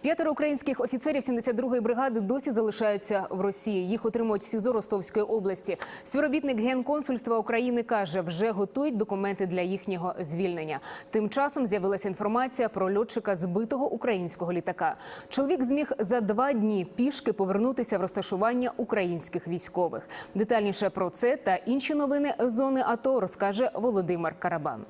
П'ятеро українських офіцерів 72-ї бригади досі залишаються в Росії. Їх отримують в СІЗО Ростовської області. Співробітник генконсульства України каже, вже готують документи для їхнього звільнення. Тим часом з'явилася інформація про льотчика збитого українського літака. Чоловік зміг за два дні пішки повернутися в розташування українських військових. Детальніше про це та інші новини зони АТО розкаже Володимир Карабан.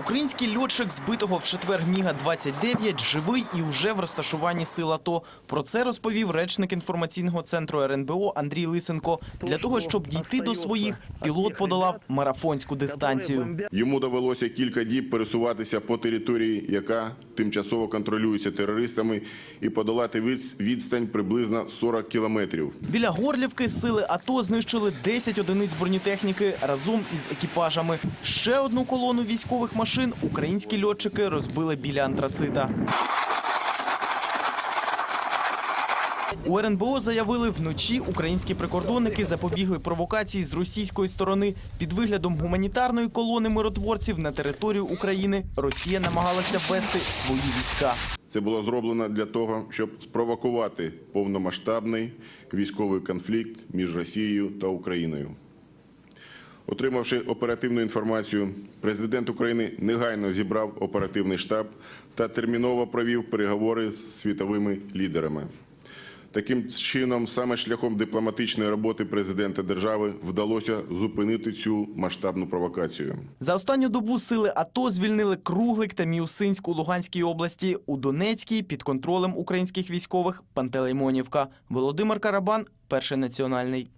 Український льотчик збитого в четвер Міга-29 живий і вже в розташуванні сил АТО. Про це розповів речник інформаційного центру РНБО Андрій Лисенко. Для того, щоб дійти до своїх, пілот подолав марафонську дистанцію. Йому довелося кілька діб пересуватися по території, яка тимчасово контролюється терористами, і подолати відс- відстань приблизно 40 кілометрів. Біля Горлівки сили АТО знищили 10 одиниць бронетехніки разом із екіпажами. Ще одну колону військових машин українські льотчики розбили біля антрацита. У РНБО заявили, вночі українські прикордонники запобігли провокації з російської сторони. Під виглядом гуманітарної колони миротворців на територію України Росія намагалася ввести свої війська. Це було зроблено для того, щоб спровокувати повномасштабний військовий конфлікт між Росією та Україною. Отримавши оперативну інформацію, президент України негайно зібрав оперативний штаб та терміново провів переговори з світовими лідерами. Таким чином, саме шляхом дипломатичної роботи президента держави вдалося зупинити цю масштабну провокацію. За останню добу сили АТО звільнили Круглик та Міусинськ у Луганській області. У Донецькій під контролем українських військових Пантелеймонівка. Володимир Карабан, перший національний.